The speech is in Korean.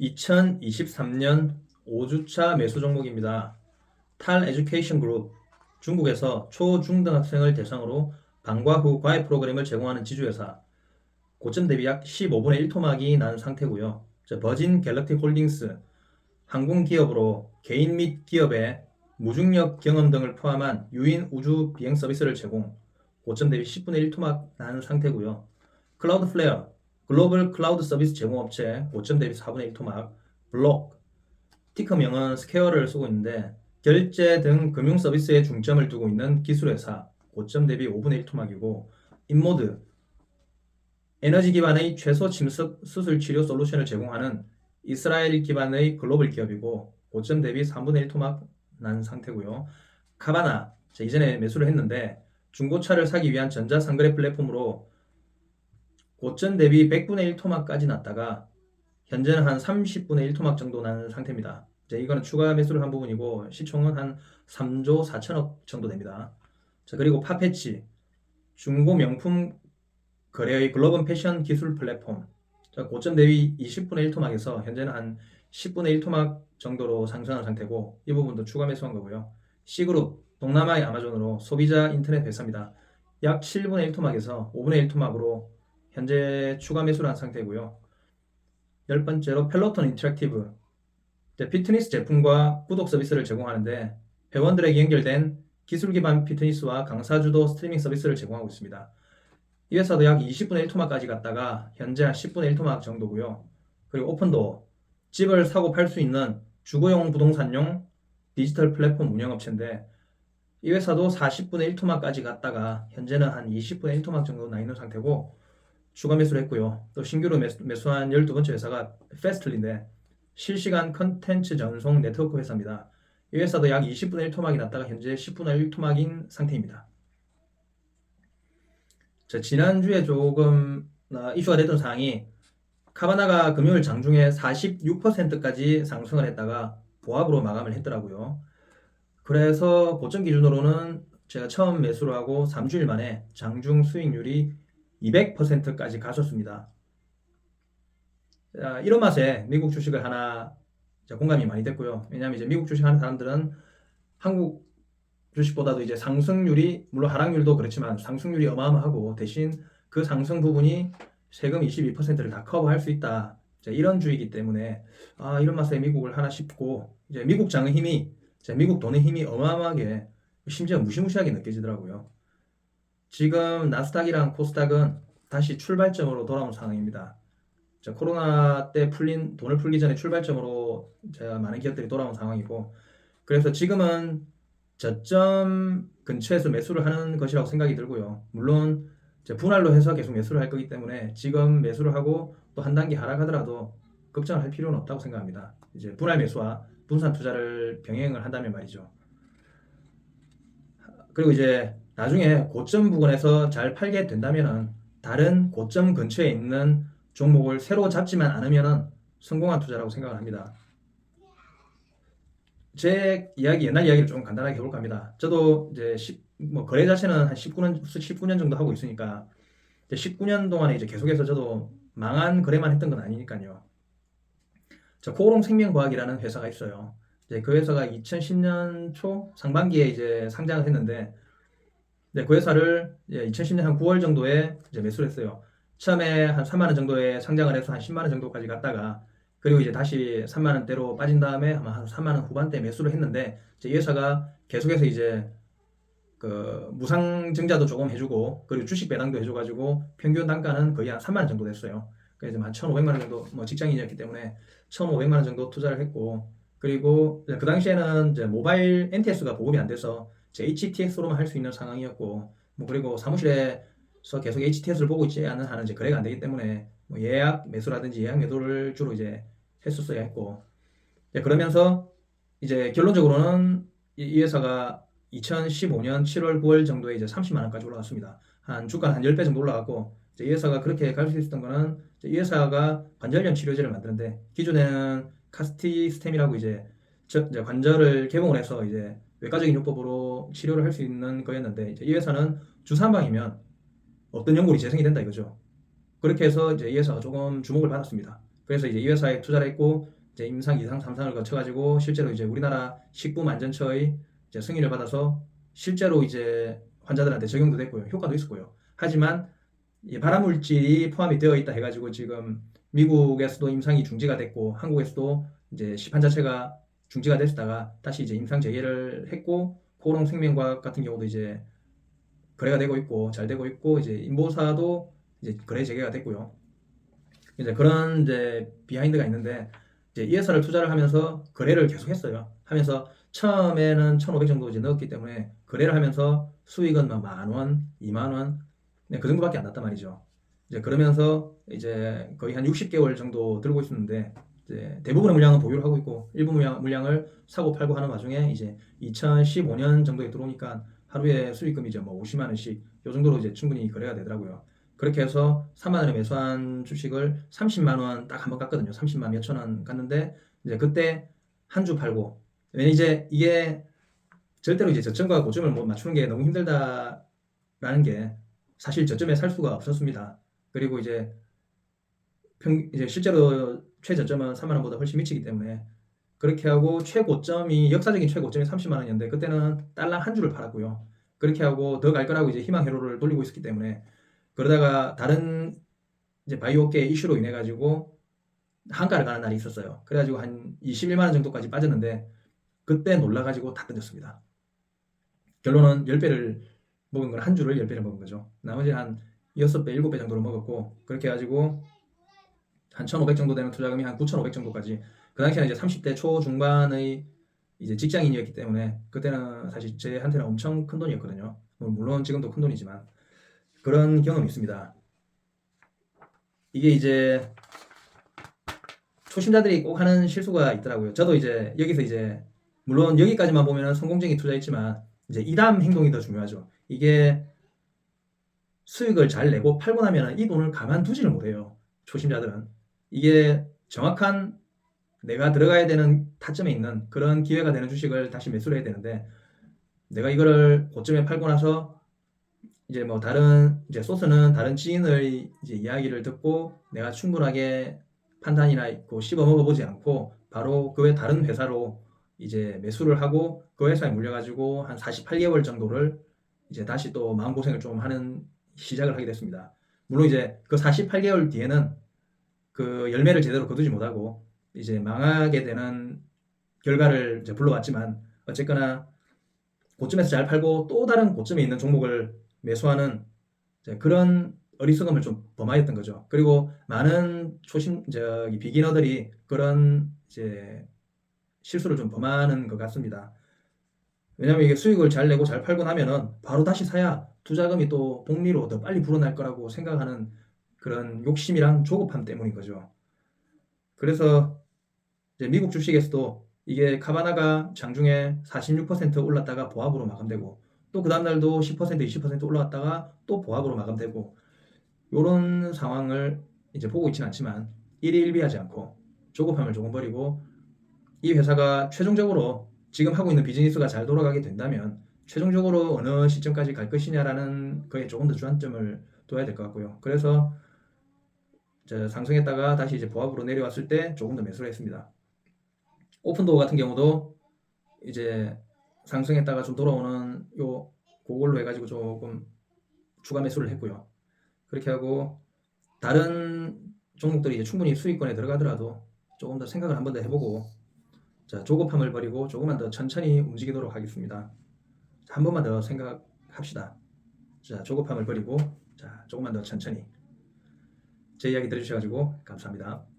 2023년 5주차 매수 종목입니다. 탈 에듀케이션 그룹 중국에서 초, 중등학생을 대상으로 방과 후 과외 프로그램을 제공하는 지주회사 고점 대비 약 15분의 1토막이 난 상태고요. 자, 버진 갤럭틱 홀딩스 항공 기업으로 개인 및 기업의 무중력 경험 등을 포함한 유인 우주 비행 서비스를 제공 고점 대비 10분의 1토막 난 상태고요. 클라우드 플레어 글로벌 클라우드 서비스 제공업체 5점 대비 4분의 1 토막, 블록, 티커명은 스퀘어를 쓰고 있는데 결제 등 금융 서비스에 중점을 두고 있는 기술회사 5점 대비 5분의 1 토막이고 인모드 에너지 기반의 최소 침습 수술 치료 솔루션을 제공하는 이스라엘 기반의 글로벌 기업이고 5점 대비 3분의 1 토막 난 상태고요. 카바나 자, 이전에 매수를 했는데 중고차를 사기 위한 전자상거래 플랫폼으로 고점 대비 100분의 1 토막까지 났다가 현재는 한 30분의 1 토막 정도 나는 상태입니다. 이제 이거는 추가 매수를 한 부분이고 시총은 한 3조 4천억 정도 됩니다. 자 그리고 파페치 중고 명품 거래의 글로벌 패션 기술 플랫폼 자, 고점 대비 20분의 1 토막에서 현재는 한 10분의 1 토막 정도로 상승한 상태고 이 부분도 추가 매수한 거고요. C그룹 동남아의 아마존으로 소비자 인터넷 회사입니다. 약 7분의 1 토막에서 5분의 1 토막으로 현재 추가 매수를 한 상태고요. 열 번째로 펠로톤 인터랙티브 이제 피트니스 제품과 구독 서비스를 제공하는데 회원들에게 연결된 기술 기반 피트니스와 강사 주도 스트리밍 서비스를 제공하고 있습니다. 이 회사도 약 20분의 1 토막까지 갔다가 현재 한 10분의 1 토막 정도고요. 그리고 오픈도 집을 사고 팔 수 있는 주거용 부동산용 디지털 플랫폼 운영업체인데 이 회사도 40분의 1 토막까지 갔다가 현재는 한 20분의 1 토막 정도 나 있는 상태고 추가 매수를 했고요. 또 신규로 매수, 매수 한 12번째 회사가 페스틀리인데 실시간 컨텐츠 전송 네트워크 회사입니다. 이 회사도 약 20분의 1 토막이 났다가 현재 10분의 1 토막인 상태입니다. 자, 지난주에 조금 어, 이슈가 됐던 사항이 카바나가 금요일 장중에 46%까지 상승을 했다가 보합으로 마감을 했더라고요. 그래서 고점 기준으로는 제가 처음 매수를 하고 3주일 만에 장중 수익률이 200%까지 가셨습니다. 자, 이런 맛에 미국 주식을 하나 공감이 많이 됐고요. 왜냐하면 이제 미국 주식 하는 사람들은 한국 주식보다도 이제 상승률이 물론 하락률도 그렇지만 상승률이 어마어마하고 대신 그 상승 부분이 세금 22%를 다 커버할 수 있다. 이런 주의이기 때문에 아 이런 맛에 미국을 하나 씹고 이제 미국 장의 힘이 미국 돈의 힘이 어마어마하게 심지어 무시무시하게 느껴지더라고요. 지금 나스닥이랑 코스닥은 다시 출발점으로 돌아온 상황입니다. 자, 코로나 때 풀린 돈을 풀기 전에 출발점으로 많은 기업들이 돌아온 상황이고 그래서 지금은 저점 근처에서 매수를 하는 것이라고 생각이 들고요. 물론 분할로 해서 계속 매수를 할 거기 때문에 지금 매수를 하고 또 한 단계 하락하더라도 걱정을 할 필요는 없다고 생각합니다. 이제 분할 매수와 분산 투자를 병행을 한다면 말이죠. 그리고 이제 나중에 고점 부근에서 잘 팔게 된다면 다른 고점 근처에 있는 종목을 새로 잡지만 않으면 성공한 투자라고 생각을 합니다. 제 이야기 옛날 이야기를 좀 간단하게 해볼까 합니다. 저도 이제 10, 뭐 거래 자체는 한 19년 19년 정도 하고 있으니까 19년 동안에 이제 계속해서 저도 망한 거래만 했던 건 아니니까요. 저 코오롱 생명과학이라는 회사가 있어요. 이제 그 회사가 2010년 초 상반기에 이제 상장을 했는데 네, 그 회사를 2010년 한 9월 정도에 이제 매수를 했어요. 처음에 한 3만 원 정도에 상장을 해서 한 10만 원 정도까지 갔다가 그리고 이제 다시 3만 원대로 빠진 다음에 아마 한 3만 원 후반대 매수를 했는데 이제 이 회사가 계속해서 이제 그 무상 증자도 조금 해주고 그리고 주식 배당도 해줘가지고 평균 단가는 거의 한 3만 원 정도 됐어요. 그래서 한 1,500만 원 정도 뭐 직장인이었기 때문에 1,500만 원 정도 투자를 했고 그리고 그 당시에는 이제 모바일 NTS가 보급이 안 돼서 HTX로만 할 수 있는 상황이었고 뭐 그리고 사무실에서 계속 HTS를 보고 있지 않은 한은 이제 거래가 안 되기 때문에 뭐 예약 매수라든지 예약 매도를 주로 이제 했었어야 했고 이 그러면서 이제 결론적으로는 이, 이 회사가 2015년 7월 9월 정도에 이제 30만 원까지 올라갔습니다. 한 주가 한 10배 정도 올라갔고 이 회사가 그렇게 갈 수 있었던 거는 이 회사가 관절염 치료제를 만드는데 기존에는 카스티스템이라고 이제 저, 이제 관절을 개봉을 해서 이제 외과적인 요법으로 치료를 할 수 있는 거였는데 이제 이 회사는 주사 한 방이면 어떤 연골이 재생이 된다 이거죠. 그렇게 해서 이제 이 회사가 조금 주목을 받았습니다. 그래서 이제 이 회사에 투자를 했고 이제 임상 2상 3상을 거쳐가지고 실제로 이제 우리나라 식품안전처의 이제 승인을 받아서 실제로 이제 환자들한테 적용도 됐고요. 효과도 있었고요. 하지만 이 발암물질이 포함이 되어 있다 해가지고 지금 미국에서도 임상이 중지가 됐고 한국에서도 이제 시판 자체가 중지가 됐다가 다시 이제 임상 재개를 했고 코롱 생명과학 같은 경우도 이제 거래가 되고 있고 잘 되고 있고 이제 인보사도 이제 거래 재개가 됐고요. 이제 그런 이제 비하인드가 있는데 이제 이 회사를 투자를 하면서 거래를 계속 했어요. 하면서 처음에는 1,500 정도 이제 넣었기 때문에 거래를 하면서 수익은 뭐만 원, 2만 원, 네, 그 정도밖에 안 났단 말이죠. 이제 그러면서 이제 거의 한 60개월 정도 들고 있었는데 이제 대부분의 물량은 보유를 하고 있고 일부 물량, 물량을 사고 팔고 하는 와중에 이제 2015년 정도에 들어오니까 하루에 수익금이 이제 뭐 50만 원씩 요 정도로 이제 충분히 거래가 되더라고요. 그렇게 해서 3만 원에 매수한 주식을 30만 원 딱 한 번 깠거든요. 30만 몇천 원 깠는데 이제 그때 한 주 팔고 왜냐 이제 이게 절대로 이제 저점과 고점을 못 맞추는 게 너무 힘들다라는 게 사실 저점에 살 수가 없었습니다. 그리고 이제 평 이제 실제로 최저점은 3만 원보다 훨씬 미치기 때문에 그렇게 하고 최고점이 역사적인 최고점이 30만 원이었는데 그때는 달러 한 주를 팔았고요. 그렇게 하고 더 갈 거라고 이제 희망 회로를 돌리고 있었기 때문에 그러다가 다른 이제 바이오계 이슈로 인해 가지고 한가를 가는 날이 있었어요. 그래가지고 한 21만 원 정도까지 빠졌는데 그때 놀라가지고 다 던졌습니다. 결론은 10배를 먹은 건 한 주를 10배를 먹은 거죠. 나머지 한 6배, 7배 정도로 먹었고 그렇게 해가지고 한 1,500 정도 되는 투자금이 한 9,500 정도까지 그 당시에는 이제 30대 초 중반의 이제 직장인이었기 때문에 그때는 사실 제한테는 엄청 큰 돈이었거든요. 뭐 물론 지금도 큰 돈이지만 그런 경험이 있습니다. 이게 이제 초심자들이 꼭 하는 실수가 있더라고요. 저도 이제 여기서 이제 물론 여기까지만 보면 성공적인 투자했지만 이제 이담 행동이 더 중요하죠. 이게 수익을 잘 내고 팔고 나면 이 돈을 가만두지를 못해요. 초심자들은 이게 정확한 내가 들어가야 되는 타점에 있는 그런 기회가 되는 주식을 다시 매수를 해야 되는데 내가 이거를 고점에 팔고 나서 이제 뭐 다른 이제 소스는 다른 지인의 이제 이야기를 듣고 내가 충분하게 판단이나 있고 씹어 먹어보지 않고 바로 그 외 다른 회사로 이제 매수를 하고 그 회사에 물려가지고 한 48개월 정도를 이제 다시 또 마음고생을 좀 하는 시작을 하게 됐습니다. 물론 이제 그 48개월 뒤에는 그 열매를 제대로 거두지 못하고 이제 망하게 되는 결과를 이제 불러왔지만 어쨌거나 고점에서 잘 팔고 또 다른 고점에 있는 종목을 매수하는 그런 어리석음을 좀 범하였던 거죠. 그리고 많은 초심 저기 비기너들이 그런 이제 실수를 좀 범하는 것 같습니다. 왜냐하면 이게 수익을 잘 내고 잘 팔고 나면은 바로 다시 사야 투자금이 또 복리로 더 빨리 불어날 거라고 생각하는 그런 욕심이랑 조급함 때문인 거죠. 그래서 미국 주식에서도 이게 카바나가 장중에 46% 올랐다가 보합으로 마감되고 또 그 다음날도 10% 20% 올라갔다가 또 보합으로 마감되고 이런 상황을 이제 보고 있지는 않지만 일희일비하지 않고 조급함을 조금 버리고 이 회사가 최종적으로 지금 하고 있는 비즈니스가 잘 돌아가게 된다면 최종적으로 어느 시점까지 갈 것이냐라는 거에 조금 더 주안점을 둬야 될 것 같고요. 그래서 상승했다가 다시 이제 보합으로 내려왔을 때 조금 더 매수를 했습니다. 오픈도어 같은 경우도 이제 상승했다가 좀 돌아오는 요 그걸로 해가지고 조금 추가 매수를 했고요. 그렇게 하고 다른 종목들이 이제 충분히 수익권에 들어가더라도 조금 더 생각을 한번 더 해보고 자 조급함을 버리고 조금만 더 천천히 움직이도록 하겠습니다. 한 번만 더 생각합시다. 자 조급함을 버리고 자 조금만 더 천천히 제 이야기 들어주셔가지고 감사합니다.